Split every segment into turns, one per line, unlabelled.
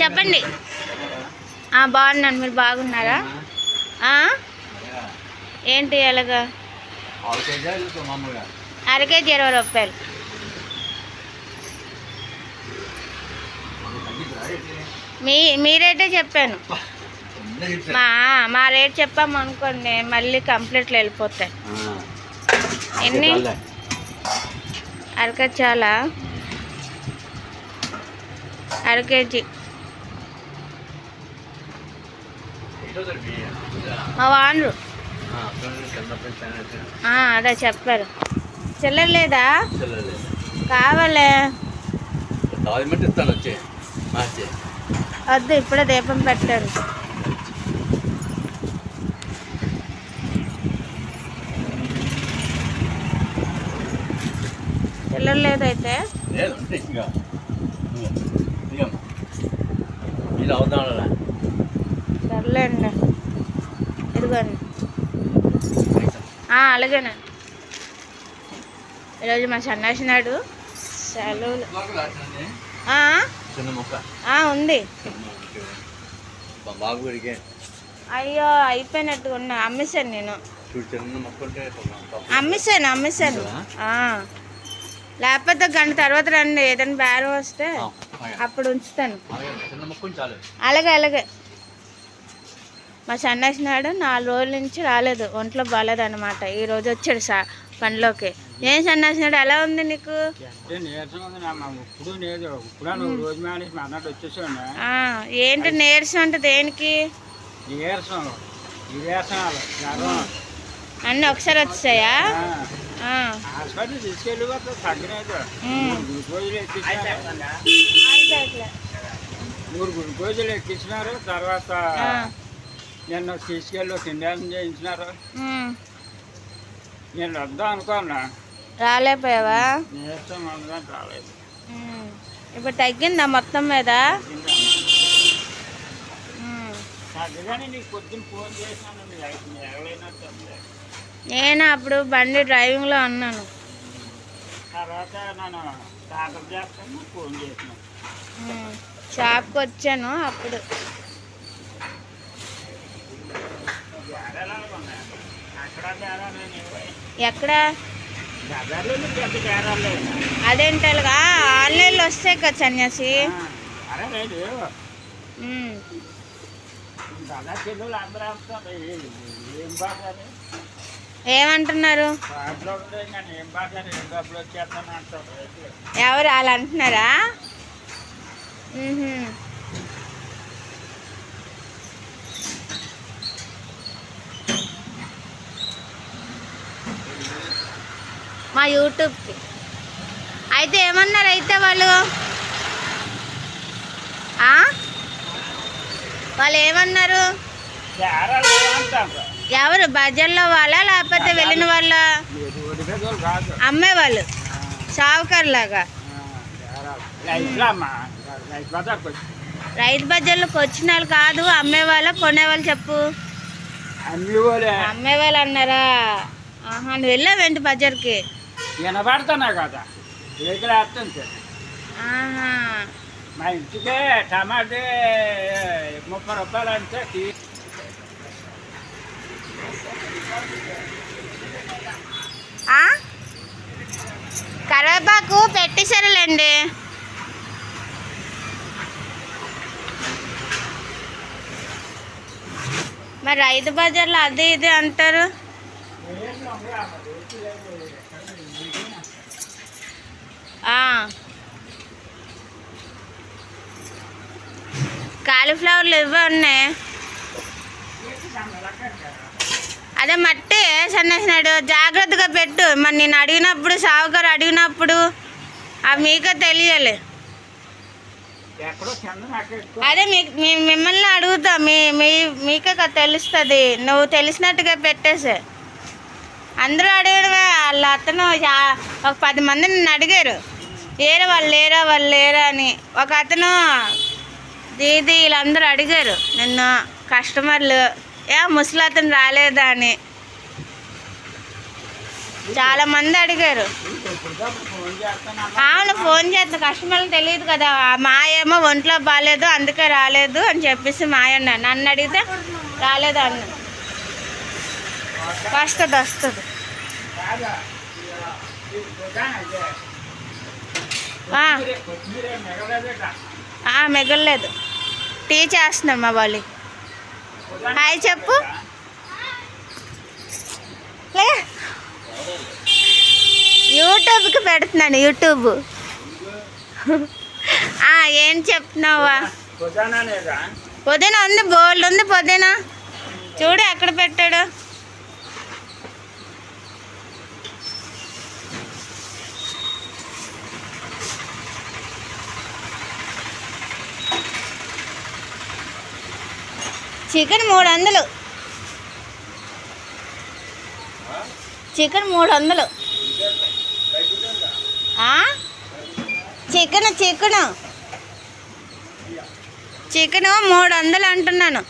చెప్పండి. బాగున్నాను. మీరు బాగున్నారా? ఏంటి ఎలాగా?
అరకేజీ
అర కేజీ ఇరవై రూపాయలు. మీ మీ రేటే చెప్పాను. మా మా రేట్ చెప్పాము అనుకోండి మళ్ళీ కంప్లీట్లు వెళ్ళిపోతాయి. ఎన్ని? అరక చాలా. అర కేజీ. మా వానరు. ఆ, అదే చెప్పారు. చిల్లర లేదా కావాలే. వద్దు ఇప్పుడే దీపం పెట్టారు. చిల్లర లేదైతే
లేదు ఉంటే ఇక దిగమ్మా ఇది అవుతాం
సర్లేండి ఇదిగోండి. అలాగేనండి ఈరోజు మా సన్నాసి నాడు సెలవులు. ఉంది. అయ్యో అయిపోయినట్టుగా ఉన్నా. అమ్మేశాను నేను. అమ్మేశాను అమ్మేశాను. లేకపోతే గంట తర్వాత రండి. ఏదైనా బేరం వస్తే. అప్పుడు ఉంచుతాను.
అలాగే
అలాగే. మా సన్నాసి నాడు నాలుగు రోజుల నుంచి రాలేదు. ఒంట్లో బాగాలేదన్నమాట ఈ రోజు వచ్చాడు సా పనిలోకి. ఏం సన్నాసి నాడు ఎలా ఉంది నీకు? ఏంటి నీరసం అంటే దేనికి? అన్నీ ఒకసారి వచ్చాయా.
మూడు గ్లూకోజులు ఎక్కించినారు. తర్వాత. నిన్న తీసుకెళ్ళి కిండాసం చేయించినారు. నేను వద్దాం అనుకున్నా.
రాలేపోయావా
నీరసం అందుకని రాలేదు.
ఇప్పుడు తగ్గిందా మొత్తం మీద? నేను అప్పుడు బండి డ్రైవింగ్లో ఉన్నాను.
తర్వాత నేను ఫోన్.
షాప్కి వచ్చాను అప్పుడు. ఎక్కడ?
గదర్లో పెద్ద తేడాలు లేవు.
అదేంటి అలాగా ఆన్లైన్లో వస్తాయి కదా సన్యాసి.
ఆ, అరే లేదు.
ఉమ్.
దాదా పిల్లలు అందరూ వస్తారు ఏ- ఏం బాగాలి
ఏమంటున్నారు
పాటలో ఉంటే నేను ఏం బాగాలి ఏం డబ్బులు వచ్చేస్తాను అంటారు రైతులు.
ఎవరు వాళ్ళు అంటున్నారా ఉహుం. మా యూట్యూబ్కి. అయితే ఏమన్నారు అయితే వాళ్ళు? వాళ్ళు ఏమన్నారు? ఎవరు? బజార్లో వాళ్ళ? లేకపోతే వెళ్ళిన వాళ్ళ? అమ్మేవాళ్ళు. షావుకర్ లాగా
రైతు
బజార్లోకి వచ్చిన వాళ్ళు కాదు అమ్మేవాళ్ళ? కొనేవాళ్ళు చెప్పు. అమ్మేవాళ్ళు. అన్నారా? ఆహా నువ్వు వెళ్ళావేంటి బజార్కి
వినబడుతున్నా కదా? రేకులు వేస్తుంది మా ఇంటికే టమాటే ముప్పై రూపాయలు అంటే?
కరివేపాకు పెట్టేశారులేండి. మరి రైతు బజార్లో అది ఇది అంటారు. కాలీఫ్లవర్లు ఇవ్వ ఉన్నాయి. అదే మట్టి సన్నేసినాడు జాగ్రత్తగా పెట్టు. మరి నేను అడిగినప్పుడు సావుకారు అడిగినప్పుడు అవి మీకే తెలియాలి. అదే మీ మిమ్మల్ని అడుగుతా. మీ మీ మీకే తెలుస్తుంది. నువ్వు తెలిసినట్టుగా పెట్టేసే. అందరూ అడిగారు వాళ్ళ అతను ఒక పది మంది నన్ను అడిగారు. ఏరా వాళ్ళు లేరా వాళ్ళు లేరా అని. ఒక అతను దీది వీళ్ళందరూ అడిగారు నిన్ను కస్టమర్లు ఏ ముసలి అతను రాలేదా అని. చాలా మంది అడిగారు.
ఎప్పటికప్పుడు ఫోన్ చేస్తాను
అవును ఫోన్ చేస్తా కస్టమర్లు తెలియదు కదా మా ఏమో ఒంట్లో బాగాలేదు అందుకే రాలేదు అని చెప్పేసి మాయన్న నన్ను అడిగితే రాలేదు అన్న వస్తుంది వస్తుంది
కాదా ఇది దుకాణం అయితే
ఆ,
కొత్తిమీర- కొత్తిమీర మిగలదేట
ఆ, మిగలలేదు. టీ చేస్తున్నాం మా వాళ్ళు హాయ్ చెప్పు. యూట్యూబ్కి పెడుతున్నాను యూట్యూబ్. ఏం చెప్తున్నావా?
పుదీనా
ఉంది బోల్డ్ ఉంది పుదీనా చూడు ఎక్కడ పెట్టాడు. చికెన్ మూడు వందలు చికెన్ మూడు వందలు చికెన్ చికెన్. చికెన్ మూడు వందలు అంటున్నాను.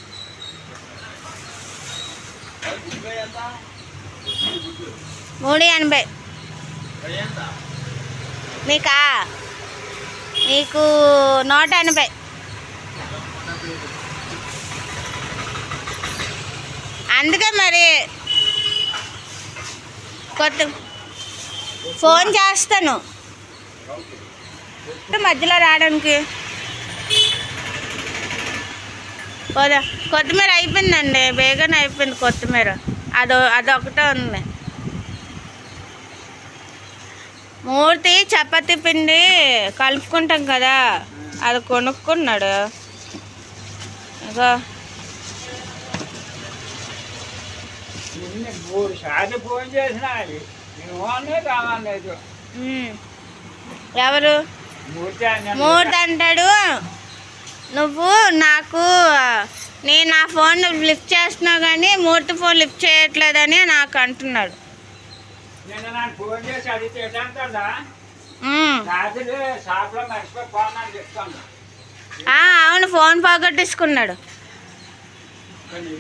మూడు ఎనభై. మీకా? మీకు నూట ఎనభై. అందుకే మరి కొత్త ఫోన్ చేస్తాను. మధ్యలో రావడానికి. పోదా. కొత్తిమీర అయిపోయిందండి. బేగానే అయిపోయింది కొత్తిమీర. అదో అదొకటే ఉంది. మూర్తి చపాతి పిండి కలుపుకుంటాం కదా. అది కొనుక్కున్నాడు. ఇంకా
నిన్న మూడు సార్లు ఫోన్ చేసినా అది నువ్వు రావలేదు
ఉమ్. ఎవరు?
మూర్తి
అంటాడు నువ్వు నాకు నేను నా ఫోన్ లిఫ్ట్ చేస్తున్నావు కానీ మూర్తి ఫోన్ లిఫ్ట్ చేయట్లేదని నాకు అంటున్నాడు. అవును ఫోన్ పోగొట్టేసుకున్నాడు
కొన్ని